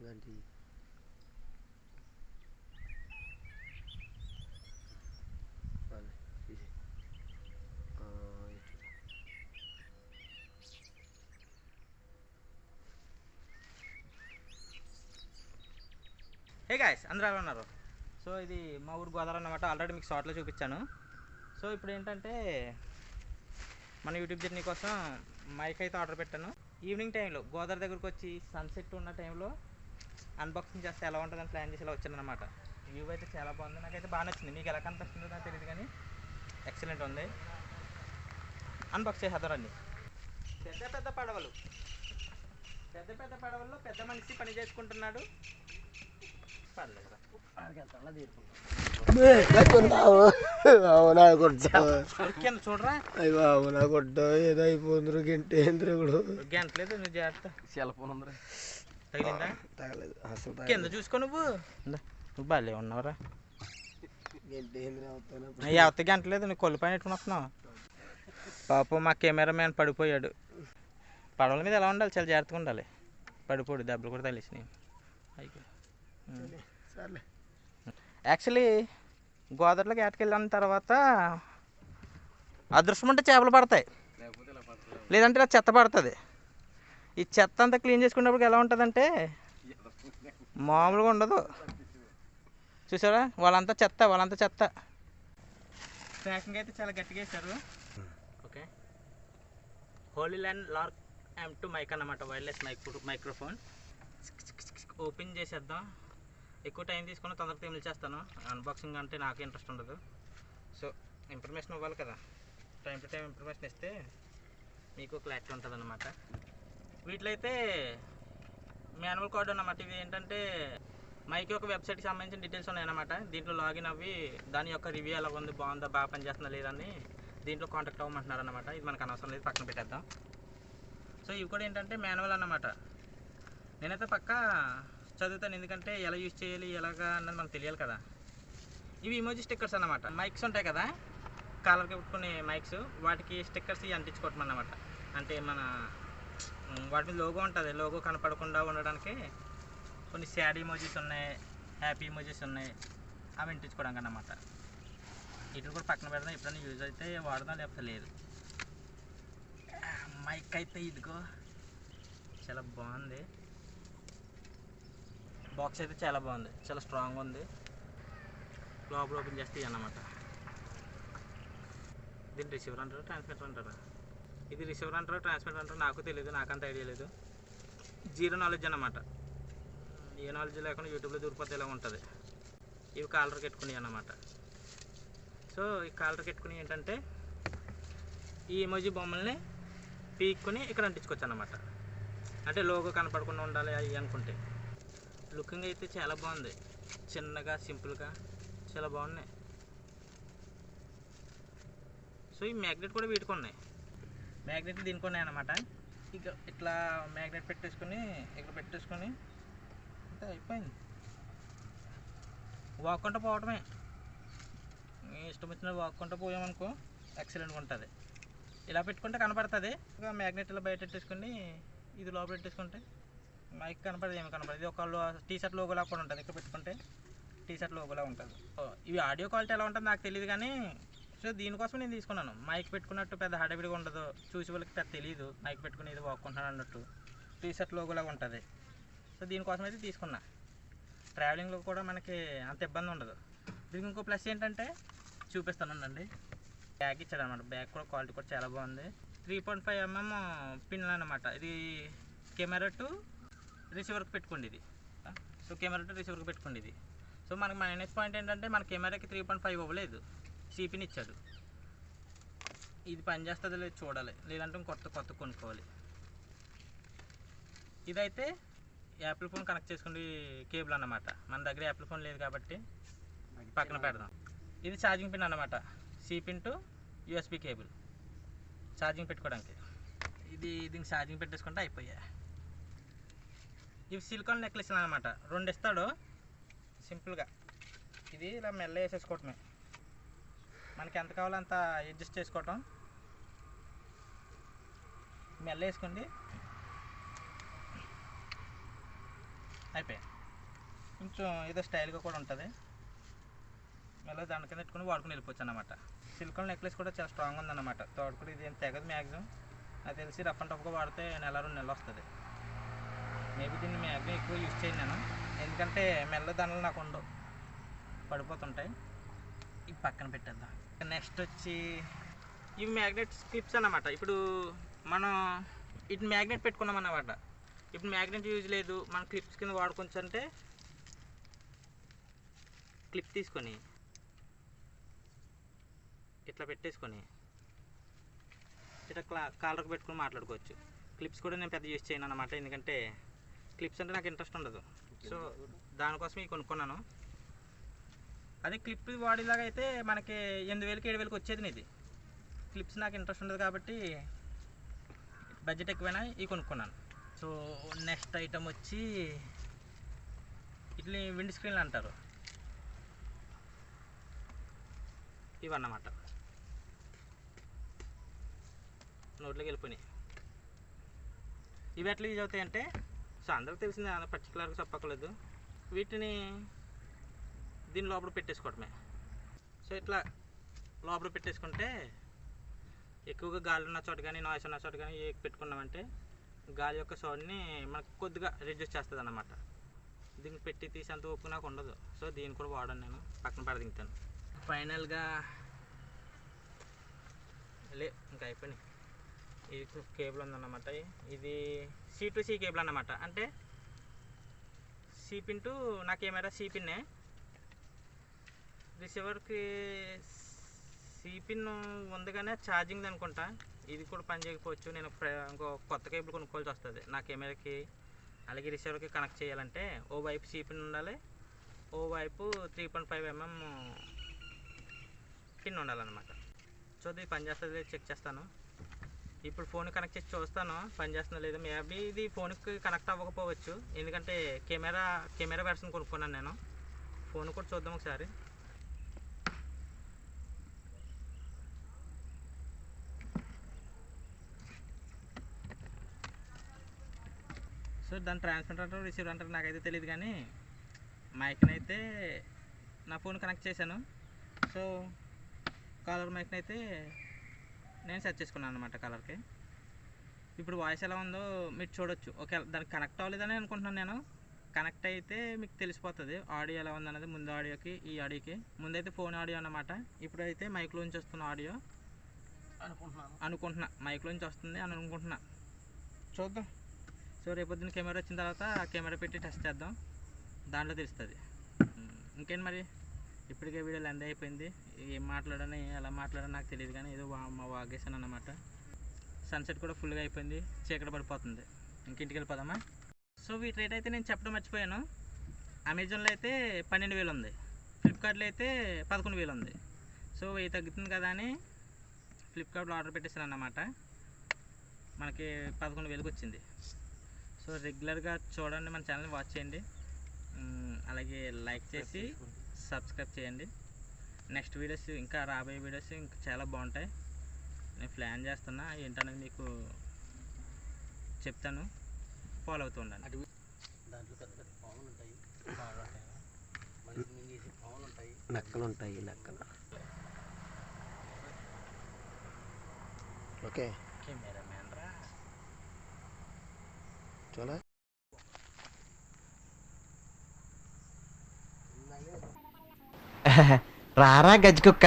ఇలాంటి చాలు, తీసేయ్. ఆ, ఇటు. హే గాయస్ అందరూ ఎలా ఉన్నారు? సో ఇది మా ఊరు గోదావరి అన్నమాట. ఆల్రెడీ మీకు షార్ట్లో చూపించాను. సో ఇప్పుడు ఏంటంటే మన యూట్యూబ్ జర్నీ కోసం మైక్ అయితే ఆర్డర్ పెట్టాను. ఈవినింగ్ టైంలో గోదావరి దగ్గరకు వచ్చి సన్సెట్ ఉన్న టైంలో అన్బాక్సింగ్ చేస్తే ఎలా ఉంటుందని ప్లాన్ చేసి ఇలా వచ్చాను అనమాట వ్యూ అయితే చాలా బాగుంది. నాకైతే బాగా నచ్చింది. మీకు ఎలా కనిపిస్తుందో నాకు తెలియదు కానీ ఎక్సలెంట్ ఉంది. అన్బాక్స్ చేసేద్దారండి పెద్ద పెద్ద పడవలు. పెద్ద పెద్ద పడవల్లో పెద్ద మనిషి పని చేసుకుంటున్నాడు. చూడరా? అయ్యి బాబు నా కొట్టావు. ఏదో గింటే ఏంద్రుడు గంటలేదు నువ్వు జాగ్రత్త. సెల్ ఫోన్ ఉందిరా. తగిలిందా? తగలేదు. అసలు కింద చూసుకో నువ్వు. నువ్వు బాగాలే ఉన్నావురా. గింటే ఏంద్రా అవుతాను యావత్త గంట లేదు నువ్వు కొల్లు పైన ఎట్టుకుని వస్తున్నావు పాపం మా కెమెరా మ్యాన్ పడిపోయాడు. పడవల మీద ఎలా ఉండాలి? చాలా జాగ్రత్తగా ఉండాలి. పడిపోడు దెబ్బలు కూడా తగిలిసినాయి. యాక్చువల్లీ గోదావరిలోకి ఏటకెళ్ళిన తర్వాత అదృష్టం ఉంటే చేపలు పడతాయి. లేదంటే ఇలా చెత్త పడుతుంది. ఈ చెత్త అంతా క్లీన్ చేసుకున్నప్పుడు ఎలా ఉంటుందంటే మామూలుగా ఉండదు. చూసారా? వాళ్ళంతా చెత్త వాళ్ళంతా చెత్త. ప్యాకింగ్ అయితే చాలా గట్టిగా వేశారు. Okay. Hollyland Lark M two mike అన్నమాట వైర్లెస్ మైక్రో మైక్రోఫోన్ ఓపెన్ చేసేద్దాం. ఎక్కువ టైం తీసుకుని తొందరగా తెమిలి చేస్తాను. అన్బాక్సింగ్ అంటే నాకు ఇంట్రెస్ట్ ఉండదు. సో ఇన్ఫర్మేషన్ ఇవ్వాలి కదా. టైం టు టైం ఇన్ఫర్మేషన్ ఇస్తే మీకు క్లారిటీ ఉంటుంది అన్నమాట వీటిలో అయితే మాన్యువల్ కోడ్ అన్నమాట. ఇవి ఏంటంటే మైక్ యొక్క వెబ్సైట్కి సంబంధించిన డీటెయిల్స్ ఉన్నాయన్నమాట. దీంట్లో లాగిన్ అవి దాని యొక్క రివ్యూ ఎలా ఉంది బాగుందా బాగా పనిచేస్తుందా లేదని దీంట్లో కాంటాక్ట్ అవ్వమంటున్నారు అనమాట ఇది మనకు అనవసరం లేదు పక్కన పెట్టేద్దాం. సో ఇవి కూడా ఏంటంటే మాన్యువల్ అన్నమాట. నేనైతే పక్కా చదువుతాను. ఎందుకంటే ఎలా యూజ్ చేయాలి ఎలాగా అన్నది మనకు తెలియాలి కదా. ఇవి ఇమోజీ స్టిక్కర్స్ అన్నమాట. మైక్స్ ఉంటాయి కదా కాలర్కి పెట్టుకునే మైక్స్ వాటికి స్టిక్కర్స్ ఇవి అంటించుకోవటం అన్నమాట. అంటే మన వాటి మీద లోగో ఉంటుంది. లోగో కనపడకుండా ఉండడానికి కొన్ని శాడ్ ఇమోజీస్ ఉన్నాయి హ్యాపీ ఇమోజీస్ ఉన్నాయి. అవి అంటించుకోవడానికి అన్నమాట. వీటిని కూడా పక్కన పెడదాం. ఎప్పుడైనా యూజ్ అయితే వాడదాం లేకపోతే లేదు. మైక్ అయితే ఇదిగో. చాలా బాగుంది. బాక్స్ అయితే చాలా బాగుంది. చాలా స్ట్రాంగ్ ఉంది. లోపల ఓపెన్ చేస్తే అన్నమాట దీన్ని రిసీవర్ అంటారా? ట్రాన్స్మిటర్ అంటారా ఇది రిసీవర్ అంటారు ట్రాన్స్మిటర్ అంటారు నాకు తెలియదు నాకంత ఐడియా లేదు. జీరో నాలెడ్జ్ అన్నమాట. ఏ నాలెడ్జ్ లేకుండా యూట్యూబ్లో దూరిపోతే ఇలా ఉంటుంది? ఇవి కాలర్ పెట్టుకుని అన్నమాట. సో ఈ కాలర్ పెట్టుకుని ఏంటంటే ఈ ఎమోజీ బొమ్మల్ని పీక్కొని ఇక్కడ అంటించుకోవచ్చు అన్నమాట. అంటే లోగో కనపడకుండా ఉండాలి అవి అనుకుంటే. లుకింగ్ అయితే చాలా బాగుంది. చిన్నగా సింపుల్గా చాలా బాగున్నాయి. సో ఈ మ్యాగ్నెట్ కూడా వీటికి ఉన్నాయి. మ్యాగ్నెట్ దీనికి అనమాట ఇక ఇట్లా మ్యాగ్నెట్ పెట్టేసుకొని ఇక్కడ పెట్టేసుకొని అంతే అయిపోయింది. వాక్కుంటూ పోవటమే. ఇష్టం వచ్చిన వాక్కుంటూ పోయామనుకో ఎక్సలెంట్గా ఉంటుంది. ఇలా పెట్టుకుంటే కనపడుతుంది. ఇక మ్యాగ్నెట్ ఇలా బయట పెట్టేసుకొని ఇది లోపల పెట్టేసుకుంటే మైక్ కనపడదు ఏమి కనపడదు. ఇది ఒక టీ షర్ట్ లోగోలా కూడా ఉంటుంది. ఇక్కడ పెట్టుకుంటే టీ షర్ట్ లోగోలా ఉంటుంది. ఇవి ఆడియో క్వాలిటీ ఎలా ఉంటుందో నాకు తెలియదు కానీ సో దీనికోసం నేను తీసుకున్నాను. మైక్ పెట్టుకున్నట్టు పెద్ద హడావిడిగా ఉండదు. చూసి వాళ్ళకి పెద్ద తెలియదు మైక్ పెట్టుకుని ఇది వాక్కుంటున్నాను అన్నట్టు టీ షర్ట్ ఉంటుంది. సో దీనికోసం అయితే తీసుకున్నా. ట్రావెలింగ్లో కూడా మనకి అంత ఇబ్బంది ఉండదు. దీనికి ఇంకో ప్లస్ ఏంటంటే చూపిస్తానండి బ్యాగ్ ఇచ్చాడు అనమాట బ్యాగ్ కూడా క్వాలిటీ కూడా చాలా బాగుంది. త్రీ పాయింట్ ఫైవ్ ఎంఎం పిన్లు అనమాట ఇది కెమెరా టు రిసీవర్కి పెట్టుకోండి ఇది. సో కెమెరా టు రిసీవర్కి పెట్టుకోండి ఇది. సో మనకి మైనస్ పాయింట్ ఏంటంటే మన కెమెరాకి త్రీ పాయింట్ ఫైవ్ ఇవ్వలేదు సిపిని ఇచ్చాడు ఇది పని చేస్తుందో లేదు చూడాలి. లేదంటే కొత్త కొత్త కొనుక్కోవాలి. ఇదైతే యాపిల్ ఫోన్ కనెక్ట్ చేసుకునే కేబుల్ అన్నమాట. మన దగ్గర యాపిల్ ఫోన్ లేదు కాబట్టి పక్కన పెడదాం. ఇది ఛార్జింగ్ పిన్ అన్నమాట. C pin to USB cable. Charging పెట్టుకోవడానికి. ఇది దీనికి ఛార్జింగ్ పెట్టేసుకుంటే అయిపోయా. ఇవి సిలికాన్ నెక్లెస్ అనమాట రెండు ఇస్తాడు. సింపుల్గా. ఇది ఇలా మెల్ల వేసేసుకోవటమే. మనకి ఎంత కావాలో అంత అడ్జస్ట్ చేసుకోవటం. మెల్ల వేసుకోండి. అయిపోయాయి. కొంచెం ఏదో స్టైల్గా కూడా ఉంటుంది. మళ్ళీ దాని కింద పెట్టుకుని వాడుకుని వెళ్ళిపోవచ్చు అనమాట సిలికాన్ నెక్లెస్ కూడా చాలా స్ట్రాంగ్ ఉందన్నమాట. తోడుకుని ఇది ఏం తెగదు మ్యాక్సిమం నాకు తెలిసి రఫ్ అండ్ టఫ్గా వాడితే నెల రెండు నెలలు వస్తుంది. మేబీ దీన్ని మ్యాక్సిమం ఎక్కువ యూజ్ చేయను నేను. ఎందుకంటే మెల్ల దానిలో నాకు ఉండవు. పడిపోతుంటాయి. ఇవి పక్కన పెట్టేద్దాం. నెక్స్ట్ వచ్చి ఇవి మ్యాగ్నెట్ క్లిప్స్ అన్నమాట. ఇప్పుడు మనం ఇటు మ్యాగ్నెట్ పెట్టుకున్నాం అన్నమాట. ఇప్పుడు మ్యాగ్నెట్ యూజ్ లేదు. మనం క్లిప్స్ కింద వాడుకోవచ్చు అంటే క్లిప్ తీసుకొని ఇట్లా పెట్టేసుకొని ఇట్లా క్లా కాలర్కి పెట్టుకొని మాట్లాడుకోవచ్చు. క్లిప్స్ కూడా నేను పెద్ద యూజ్ చేయను అనమాట ఎందుకంటే క్లిప్స్ అంటే నాకు ఇంట్రెస్ట్ ఉండదు. సో దానికోసం ఇవి కొనుక్కున్నాను. అదే క్లిప్ వాడేలాగా అయితే మనకి ఎనిమిది వేలకి ఏడు వేలకి వచ్చేది ఇది క్లిప్స్ నాకు ఇంట్రెస్ట్ ఉండదు కాబట్టి బడ్జెట్ ఎక్కువైనా ఇవి కొనుక్కున్నాను. సో నెక్స్ట్ ఐటమ్ వచ్చి ఇట్లా విండ్ స్క్రీన్లు అంటారు. ఇవన్నమాట. నోట్లోకి వెళ్ళిపోయినాయి. ఇవి ఎట్లా యూజ్ అవుతాయి అంటే సో అందరికి తెలిసిందే పర్టికులర్గా చెప్పక్కర్లేదు. వీటిని దీని లోపల పెట్టేసుకోవడమే. సో ఇట్లా లోపల పెట్టేసుకుంటే ఎక్కువగా గాలి ఉన్న చోట కానీ నాయిస్ ఉన్న చోట కానీ ఏ పెట్టుకున్నామంటే గాలి యొక్క సౌండ్ని మనకు కొద్దిగా రిడ్యూస్ చేస్తుంది అన్నమాట దీన్ని పెట్టి తీసేంత ఓపిక నాకు ఉండదు. సో దీన్ని కూడా వాడను నేను. పక్కన పడదింగుతాను ఫైనల్గా లే ఇంకా అయిపోయినాయి. ఇది కేబుల్ ఉందన్నమాట. ఇది సి టు సి కేబుల్ అన్నమాట. అంటే సి పిన్ టు నా కెమెరా సి రిసీవర్కి సిపిన్ ఉంది కానీ ఛార్జింగ్ అనుకుంటా. ఇది కూడా పని చేయకపోవచ్చు. నేను ఇంకో కొత్త కేబుల్ కొనుక్కోవాల్సి వస్తుంది. నా కెమెరాకి అలాగే రిసీవర్కి కనెక్ట్ చేయాలంటే ఓ వైపు సిపిన్ ఉండాలి. ఓ వైపు three point five MM pin ఉండాలన్నమాట. చూద్దాం ఇది పని చేస్తుంది చెక్ చేస్తాను. ఇప్పుడు ఫోన్ కనెక్ట్ చేసి చూస్తాను. పని చేస్తుందో లేదో. మేబీ ఇది ఫోన్కి కనెక్ట్ అవ్వకపోవచ్చు. ఎందుకంటే కెమెరా కెమెరా వెర్షన్ కొనుక్కున్నాను నేను. ఫోన్ కూడా చూద్దాం ఒకసారి. సో దాని ట్రాన్స్మిటర్ అంటారు రిసీవర్ అంటారు నాకైతే తెలియదు కానీ మైక్ని అయితే నా ఫోన్ కనెక్ట్ చేశాను. సో కాలర్ మైక్ని అయితే నేను సెట్ చేసుకున్నాను అనమాట కలర్కి ఇప్పుడు వాయిస్ ఎలా ఉందో మీరు చూడొచ్చు. ఓకే దానికి కనెక్ట్ అవ్వలేదని అనుకుంటున్నాను నేను. కనెక్ట్ అయితే మీకు తెలిసిపోతుంది. ఆడియో ఎలా ఉందన్నది ముందు ఆడియోకి ఈ ఆడియోకి ముందైతే ఫోన్ ఆడియో అన్నమాట. ఇప్పుడైతే మైక్లోంచి వస్తున్న ఆడియో అనుకుంటున్నాను. అనుకుంటున్నా. మైక్లోంచి వస్తుంది అని అనుకుంటున్నా. చూద్దాం. సో రేపొద్దున కెమెరా వచ్చిన తర్వాత ఆ కెమెరా పెట్టి టెస్ట్ చేద్దాం. దాంట్లో తెలుస్తుంది. ఇంకేంటి మరి? ఇప్పటికే వీడియో లెంత్ అయిపోయింది. ఏం మాట్లాడని ఎలా మాట్లాడని నాకు తెలియదు కానీ ఏదో వా- మా వాగేశాను అన్నమాట. సన్సెట్ కూడా ఫుల్గా అయిపోయింది. చీకటి పడిపోతుంది. ఇంకింటికి వెళ్ళిపోదామా? సో వీటి రేట్ అయితే నేను చెప్పడం మర్చిపోయాను. అమెజాన్లో అయితే పన్నెండు వేలు ఉంది. ఫ్లిప్కార్ట్లో అయితే పదకొండు వేలు ఉంది. సో వెయ్యి తగ్గుతుంది కదా అని ఫ్లిప్కార్ట్లో ఆర్డర్ పెట్టేసాను అన్నమాట మనకి పదకొండు వేలకు వచ్చింది. సో రెగ్యులర్గా చూడండి మన ఛానల్ని వాచ్ చేయండి. అలాగే లైక్ చేసి సబ్స్క్రైబ్ చేయండి. నెక్స్ట్ వీడియోస్ ఇంకా రాబోయే వీడియోస్ ఇంకా చాలా బాగుంటాయి. నేను ప్లాన్ చేస్తున్నా ఏంటనేది మీకు చెప్తాను. ఫాలో అవుతూ ఉండండి. అటు దాంట్లో పెద్ద పెద్ద పాములు ఉంటాయి. మనిషి మింగేసి పాములు ఉంటాయి. నక్కలు ఉంటాయి నక్కలు. ఓకే. కెమెరామ్యాన్ రా చూడ రారా గజ్జి కుక్క